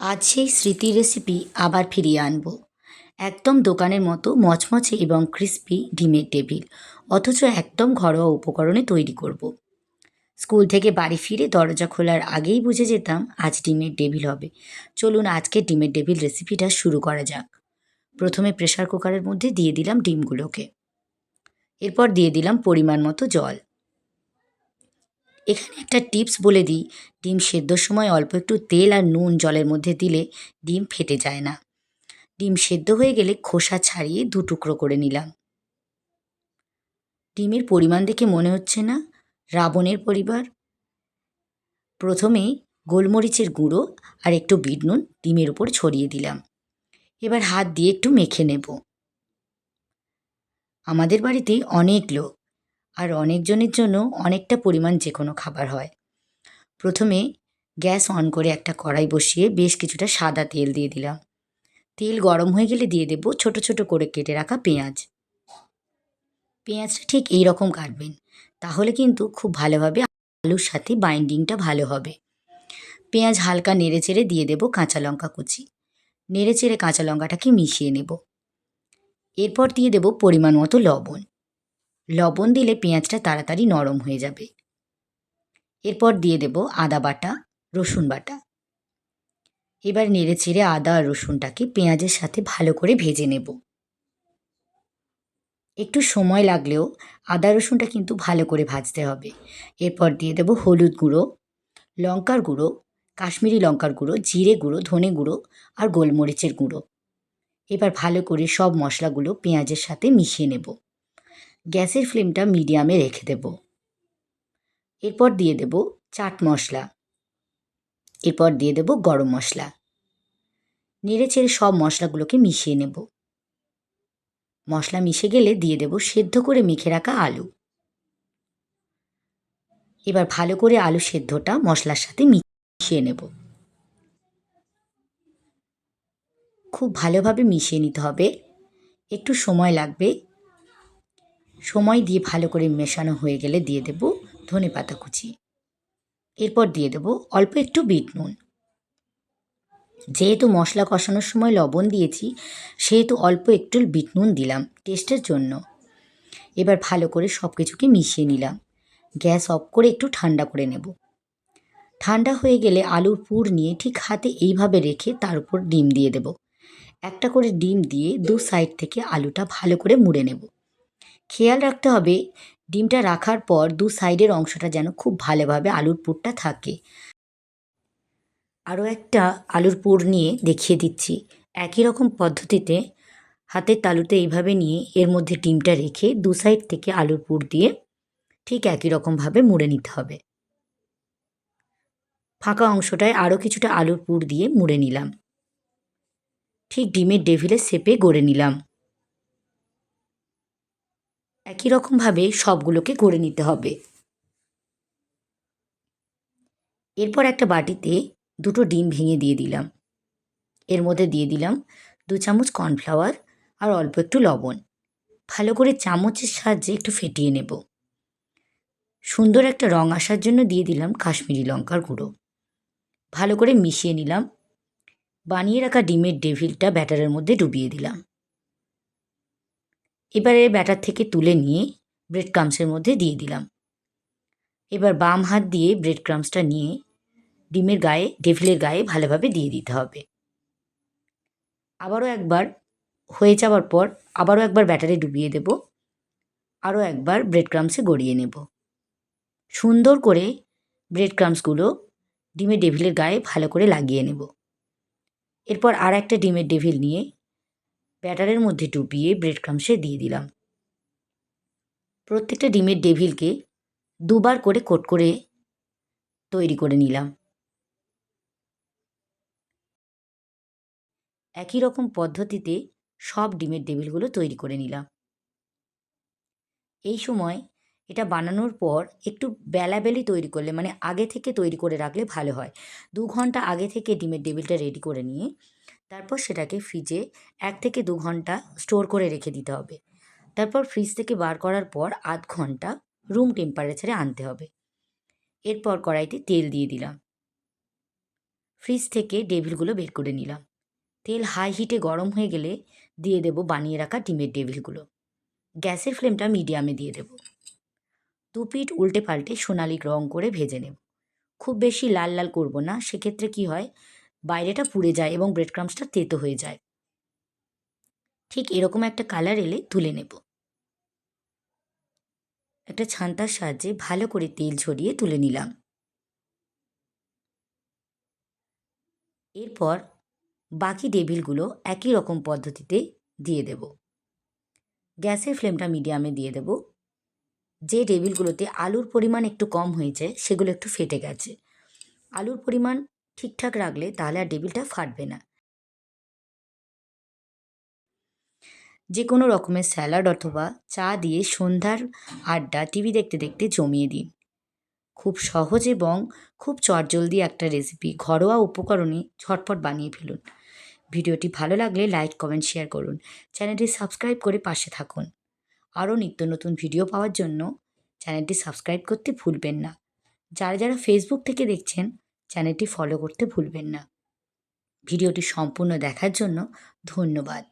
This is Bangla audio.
আজ সেই স্মৃতি রেসিপি আবার ফিরিয়ে আনব। একদম দোকানের মতো মচমচে এবং ক্রিস্পি ডিমের টেবিল অথচ একদম ঘরোয়া উপকরণে তৈরি করব। স্কুল থেকে বাড়ি ফিরে দরজা খোলার আগেই বুঝে যেতাম আজ ডিমের টেবিল হবে। চলুন আজকে ডিমের টেবিল রেসিপিটা শুরু করা যাক। প্রথমে প্রেশার কুকারের মধ্যে দিয়ে দিলাম ডিমগুলোকে। এরপর দিয়ে দিলাম পরিমাণ মতো জল। এখানে একটা টিপস বলে দিই। ডিম সেদ্ধর সময় অল্প একটু তেল আর নুন জলের মধ্যে দিলে ডিম ফেটে যায় না। ডিম সেদ্ধ হয়ে গেলে খোসা ছাড়িয়ে দু টুকরো করে নিলাম। ডিমের পরিমাণ দেখে মনে হচ্ছে না। রাবণের পরিবার। প্রথমে গোলমরিচের গুঁড়ো আর একটু বিট নুন ডিমের উপর ছড়িয়ে দিলাম। এবার হাত দিয়ে একটু মেখে নেব। আমাদের বাড়িতে অনেক লোক। আর অনেকজনের জন্য অনেকটা পরিমাণ যে কোনো খাবার হয়। প্রথমে গ্যাস অন করে একটা কড়াই বসিয়ে বেশ কিছুটা সাদা তেল দিয়ে দিলাম। তেল গরম হয়ে গেলে দিয়ে দেবো ছোট ছোট করে কেটে রাখা পেঁয়াজ। পেঁয়াজটা ঠিক এই রকম কাটবেন, তাহলে কিন্তু খুব ভালোভাবে আলুর সাথে বাইন্ডিংটা ভালো হবে। পেঁয়াজ হালকা নেড়ে চেড়ে দিয়ে দেবো কাঁচা লঙ্কা কুচি। নেড়ে চেড়ে কাঁচা লঙ্কাটাকে মিশিয়ে নেব। এরপর দিয়ে দেবো পরিমাণ মতো লবণ। লবণ দিলে পেঁয়াজটা তাড়াতাড়ি নরম হয়ে যাবে। এরপর দিয়ে দেব আদা বাটা, রসুন বাটা। এবার নেড়ে চেড়ে আদা আর রসুনটাকে পেঁয়াজের সাথে ভালো করে ভেজে নেব। একটু সময় লাগলেও আদা, রসুনটা কিন্তু ভালো করে ভাজতে হবে। এরপর দিয়ে দেব হলুদ গুঁড়ো, লঙ্কার গুঁড়ো, কাশ্মীরি লঙ্কার গুঁড়ো, জিরে গুঁড়ো, ধনে গুঁড়ো আর গোলমরিচের গুঁড়ো। এবার ভালো করে সব মশলাগুলো পেঁয়াজের সাথে মিশিয়ে নেব। গ্যাসের ফ্লেমটা মিডিয়ামে রেখে দেব। এরপর দিয়ে দেব চাট মশলা। এরপর দিয়ে দেব গরম মশলা। নেড়ে চেড়ে সব মশলাগুলোকে মিশিয়ে নেব। মশলা মিশে গেলে দিয়ে দেব সেদ্ধ করে মেখে রাখা আলু। এবার ভালো করে আলু সেদ্ধটা মশলার সাথে মিশিয়ে নেব। খুব ভালোভাবে মিশিয়ে নিতে হবে। একটু সময় লাগবে সময় দিয়ে ভালো করে মেশানো হয়ে গেলে দিয়ে দেব ধনে পাতা কুচি। এরপর দিয়ে দেব অল্প একটু বিট নুন। যেহেতু মশলা কষানোর সময় লবণ দিয়েছি, সেহেতু অল্প একটু বিট নুন দিলাম টেস্টের জন্য। এবার ভালো করে সব কিছুকে মিশিয়ে নিলাম। গ্যাস অফ করে একটু ঠান্ডা করে নেব। ঠান্ডা হয়ে গেলে আলুর পুর নিয়ে ঠিক হাতে এইভাবে রেখে তার উপর ডিম দিয়ে দেব। একটা করে ডিম দিয়ে দু সাইড থেকে আলুটা ভালো করে মুড়ে নেব। খেয়াল রাখতে হবে, ডিমটা রাখার পর দু সাইডের অংশটা যেন খুব ভালোভাবে আলুর পুরটা থাকে। আরও একটা আলুর পুর নিয়ে দেখিয়ে দিচ্ছি। একই রকম পদ্ধতিতে হাতের তালুতে এইভাবে নিয়ে এর মধ্যে ডিমটা রেখে দু সাইড থেকে আলুর পুর দিয়ে ঠিক একই রকমভাবে মুড়ে নিতে হবে। ফাঁকা অংশটায় আরও কিছুটা আলুর পুর দিয়ে মুড়ে নিলাম। ঠিক ডিমের ডেভিলে শেপে গড়ে নিলাম। একই রকমভাবে সবগুলোকে গড়ে নিতে হবে। এরপর একটা বাটিতে দুটো ডিম ভেঙে দিয়ে দিলাম। এর মধ্যে দিয়ে দিলাম দু চামচ কর্নফ্লাওয়ার আর অল্প একটু লবণ। ভালো করে চামচের সাহায্যে একটু ফেটিয়ে নেব। সুন্দর একটা রং আসার জন্য দিয়ে দিলাম কাশ্মীরি লঙ্কার গুঁড়ো। ভালো করে মিশিয়ে নিলাম। বানিয়ে রাখা ডিমের ডেভিলটা ব্যাটারের মধ্যে ডুবিয়ে দিলাম। এবারে ব্যাটার থেকে তুলে নিয়ে ব্রেড ক্রামসের মধ্যে দিয়ে দিলাম। এবার বাম হাত দিয়ে ব্রেড ক্রামসটা নিয়ে ডিমের গায়ে ডেভিলের গায়ে ভালোভাবে দিয়ে দিতে হবে। আবারও একবার হয়ে যাওয়ার পর আবারও একবার ব্যাটারে ডুবিয়ে দেব। আরও একবার ব্রেড ক্রামসে গড়িয়ে নেব। সুন্দর করে ব্রেড ক্রামসগুলো ডিমের ডেভিলের গায়ে ভালো করে লাগিয়ে নেব। এরপর আর একটা ডিমের ডেভিল নিয়ে ব্যাটারের মধ্যে ডুবিয়ে ব্রেড ক্রামসে দিয়ে দিলাম। প্রত্যেকটা ডিমের ডেভিলকে দুবার করে কোট করে তৈরি করে নিলাম। একই রকম পদ্ধতিতে সব ডিমের ডেভিলগুলো তৈরি করে নিলাম। এই সময় এটা বানানোর পর একটু বেলাবেলি তৈরি করলে মানে আগে থেকে তৈরি করে রাখলে ভালো হয়। দু ঘণ্টা আগে থেকে ডিমের ডেভিলটা রেডি করে নিয়ে তারপর সেটাকে ফ্রিজে এক থেকে দু ঘণ্টা স্টোর করে রেখে দিতে হবে। তারপর ফ্রিজ থেকে বার করার পর আধ ঘণ্টা রুম টেম্পারেচারে আনতে হবে। এরপর কড়াইতে তেল দিয়ে দিলাম। ফ্রিজ থেকে ডেভিলগুলো বের করে নিলাম। তেল হাই হিটে গরম হয়ে গেলে দিয়ে দেব বানিয়ে রাখা ডিমের ডেভিলগুলো গ্যাসের ফ্লেমটা মিডিয়ামে দিয়ে দেব। দু পিঠ উল্টে পাল্টে সোনালি রং করে ভেজে নেব। খুব বেশি লাল লাল করব না, সেক্ষেত্রে কি হয় বাইরেটা পুড়ে যায় এবং ব্রেড ক্রামসটা তেতো হয়ে যায়। ঠিক এরকম একটা কালার এলে তুলে নেব। একটা ছান্তার সাহায্যে ভালো করে তেল ছড়িয়ে তুলে নিলাম। এরপর বাকি ডেভিলগুলো একই রকম পদ্ধতিতে দিয়ে দেব। গ্যাসের ফ্লেমটা মিডিয়ামে দিয়ে দেব। যে ডেভিলগুলোতে আলুর পরিমাণ একটু কম হয়েছে, সেগুলো একটু ফেটে গেছে। আলুর পরিমাণ ঠিকঠাক রাখলে তাহলে আর ডেভিলটা ফাটবে না। যে কোনো রকমের স্যালাড অথবা চা দিয়ে সন্ধ্যার আড্ডা, টিভি দেখতে দেখতে জমিয়ে দিন। খুব সহজ এবং খুব চটজলদি একটা রেসিপি, ঘরোয়া উপকরণে ঝটপট বানিয়ে ফেলুন। ভিডিওটি ভালো লাগলে লাইক, কমেন্ট, শেয়ার করুন। চ্যানেলটি সাবস্ক্রাইব করে পাশে থাকুন। আরও নিত্য নতুন ভিডিও পাওয়ার জন্য চ্যানেলটি সাবস্ক্রাইব করতে ভুলবেন না। যারা যারা ফেসবুক থেকে দেখছেন চ্যানেলটি ফলো করতে ভুলবেন না। ভিডিওটি সম্পূর্ণ দেখার জন্য ধন্যবাদ।